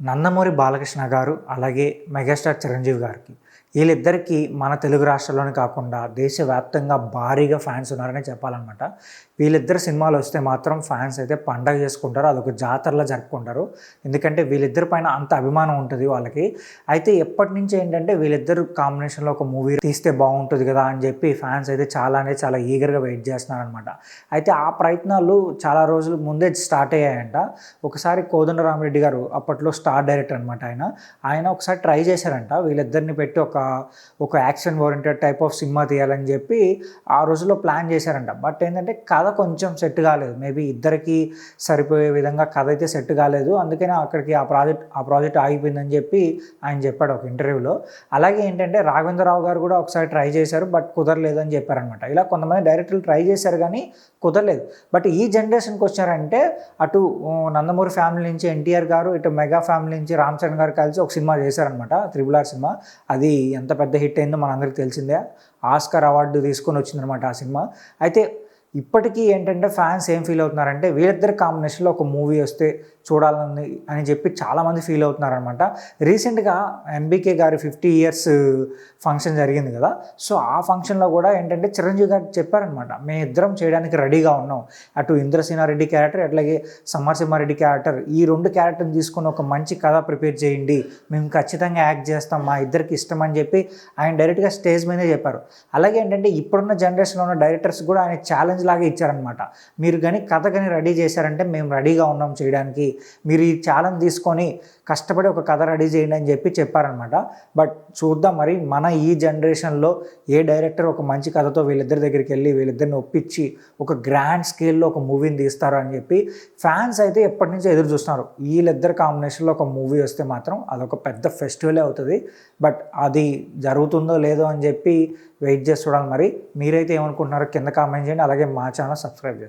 నందమూరి బాలకృష్ణ గారు అలాగే మెగాస్టార్ చిరంజీవి గారికి వీళ్ళిద్దరికీ మన తెలుగు రాష్ట్రాల్లోనే కాకుండా దేశవ్యాప్తంగా భారీగా ఫ్యాన్స్ ఉన్నారని చెప్పాలన్నమాట. వీళ్ళిద్దరు సినిమాలు వస్తే మాత్రం ఫ్యాన్స్ అయితే పండగ చేసుకుంటారు అదొక జాతరలా జరుపుకుంటారు. ఎందుకంటే వీళ్ళిద్దరి పైన అంత అభిమానం ఉంటుంది వాళ్ళకి. అయితే ఎప్పటి నుంచి ఏంటంటే వీళ్ళిద్దరు కాంబినేషన్లో ఒక మూవీ తీస్తే బాగుంటుంది కదా అని చెప్పి ఫ్యాన్స్ అయితే చాలా చాలా ఈగర్గా వెయిట్ చేస్తున్నారనమాట అయితే ఆ ప్రయత్నాలు చాలా రోజుల ముందే స్టార్ట్ అయ్యాయంట. ఒకసారి కోదండరామరెడ్డి గారు అప్పట్లో స్టార్ డైరెక్టర్ అనమాట ఆయన. ఆయన ఒకసారి ట్రై చేశారంట. వీళ్ళిద్దరిని పెట్టి ఒక ఒక action oriented type of cinema తీయాలని చెప్పి ఆ రోజుల్లో ప్లాన్ చేశారంట. బట్ ఏంటంటే కథ కొంచెం సెట్ కాలేదు. మేబీ ఇద్దరికి సరిపోయే విధంగా కథ అయితే సెట్ కాలేదు. అందుకనే అక్కడికి ఆ ప్రాజెక్ట్ ఆ ప్రాజెక్ట్ ఆగిపోయిందని చెప్పి ఆయన చెప్పాడు ఒక ఇంటర్వ్యూలో అలాగే ఏంటంటే రాఘవేంద్రరావు గారు కూడా ఒకసారి ట్రై చేశారు బట్ కుదరలేదు అని చెప్పారనమాట ఇలా కొంతమంది డైరెక్టర్లు ట్రై చేశారు కానీ కుదరలేదు. బట్ ఈ జనరేషన్కి వచ్చారంటే అటు నందమూరి ఫ్యామిలీ నుంచి ఎన్టీఆర్ గారు ఇటు మెగా ఫ్యామిలీ నుంచి రామ్ చరణ్ గారు కలిసి ఒక సినిమా చేశారనమాట త్రిబుల్ ఆర్ సినిమా అది ఎంత పెద్ద హిట్ అయిందో మనందరికీ తెలిసిందే. ఆస్కర్ అవార్డు తీసుకొని వచ్చిందనమాట ఆ సినిమా. అయితే ఇప్పటికీ ఏంటంటే ఫ్యాన్స్ ఏం ఫీల్ అవుతున్నారంటే వీళ్ళిద్దరి కాంబినేషన్లో ఒక మూవీ వస్తే చూడాలని అని చెప్పి చాలామంది ఫీల్ అవుతున్నారనమాట. రీసెంట్గా ఎంబీకే గారి ఫిఫ్టీ ఇయర్స్ ఫంక్షన్ జరిగింది కదా. సో ఆ ఫంక్షన్లో కూడా ఏంటంటే చిరంజీవి గారు చెప్పారనమాట మేము ఇద్దరం చేయడానికి రెడీగా ఉన్నాం. అటు ఇంద్రసేనారెడ్డి క్యారెక్టర్ అట్లాగే సమరసింహారెడ్డి క్యారెక్టర్ ఈ రెండు క్యారెక్టర్ని తీసుకుని ఒక మంచి కథ ప్రిపేర్ చేయండి. మేము ఖచ్చితంగా యాక్ట్ చేస్తాం. మా ఇద్దరికి ఇష్టం అని చెప్పి ఆయన డైరెక్ట్గా స్టేజ్ మీదే చెప్పారు. అలాగే ఏంటంటే ఇప్పుడున్న జనరేషన్లో ఉన్న డైరెక్టర్స్ కూడా ఆయన ఛాలెంజ్ లాగా ఇచ్చారనమాట. మీరు కానీ కథ కానీ రెడీ చేశారంటే మేము రెడీగా ఉన్నాం చేయడానికి. మీరు ఈ ఛాలెంజ్ తీసుకొని కష్టపడి ఒక కథ రెడీ చేయండి అని చెప్పి చెప్పారనమాట. బట్ చూద్దాం మరి మన ఈ జనరేషన్లో ఏ డైరెక్టర్ ఒక మంచి కథతో వీళ్ళిద్దరి దగ్గరికి వెళ్ళి వీళ్ళిద్దరిని ఒప్పించి ఒక గ్రాండ్ స్కేల్లో ఒక మూవీని తీస్తారు అని చెప్పి ఫ్యాన్స్ అయితే ఎప్పటి నుంచో ఎదురు చూస్తున్నారు. వీళ్ళిద్దరు కాంబినేషన్లో ఒక మూవీ వస్తే మాత్రం అదొక పెద్ద ఫెస్టివలే అవుతుంది. బట్ అది జరుగుతుందో లేదో అని చెప్పి వెయిట్ చేసి చూడాలి మరి. మీరైతే ఏమనుకుంటున్నారో కింద కామెంట్ చేయండి. అలాగే మా ఛానల్ సబ్స్క్రైబ్ చేయండి.